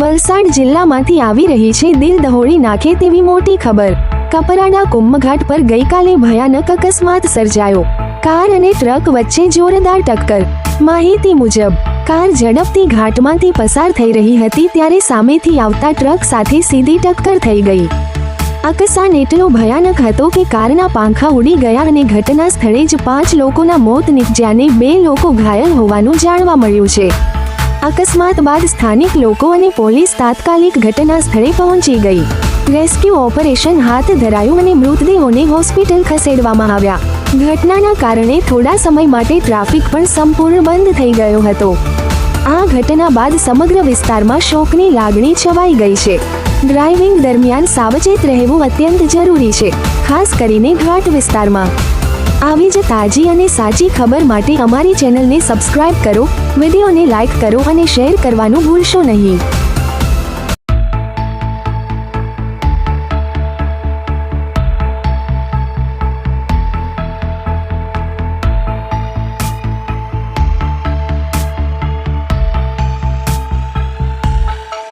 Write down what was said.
વલસાડ જિલ્લામાંથી આવી રહી છે દિલ દહોળી નાખે તેવી મોટી ખબર. કપરાડા કુંભઘાટ પર ગઈકાલે ભયાનક અકસ્માત સર્જાયો. કાર અને ટ્રક વચ્ચે જોરદાર ટક્કર. માહિતી મુજબ, કાર ઝડપથી ઘાટમાંથી પસાર થઈ રહી હતી ત્યારે સામેથી આવતા ટ્રક સાથે સીધી ટક્કર થઈ ગઈ. અકસ્માત એટલો ભયાનક હતો કે કારના પાંખા ઉડી ગયા અને ઘટના સ્થળે જ પાંચ લોકોના મોત નિપજ્યાને બે લોકો ઘાયલ હોવાનું જાણવા મળ્યું છે. અકસ્માત બાદ સ્થાનિક લોકો અને પોલીસ તાત્કાલિક ઘટના સ્થળે પહોંચી ગઈ. રેસ્ક્યુ ઓપરેશન હાથ ધરાયું અને મૃતદેહોને હોસ્પિટલ ખસેડવામાં આવ્યા. ઘટનાના કારણે થોડા સમય માટે ટ્રાફિક પણ સંપૂર્ણ બંધ થઈ ગયો હતો. આ ઘટના બાદ સમગ્ર વિસ્તારમાં શોકની લાગણી છવાઈ ગઈ છે. ડ્રાઇવિંગ દરમિયાન સાવચેત રહેવું અત્યંત જરૂરી છે, ખાસ કરીને ઘાટ વિસ્તારમાં. આવી જ તાજી અને સાચી ખબર માટે અમારી ચેનલને સબસ્ક્રાઇબ કરો, વિડીયોને લાઇક કરો અને શેર કરવાનું ભૂલશો નહીં.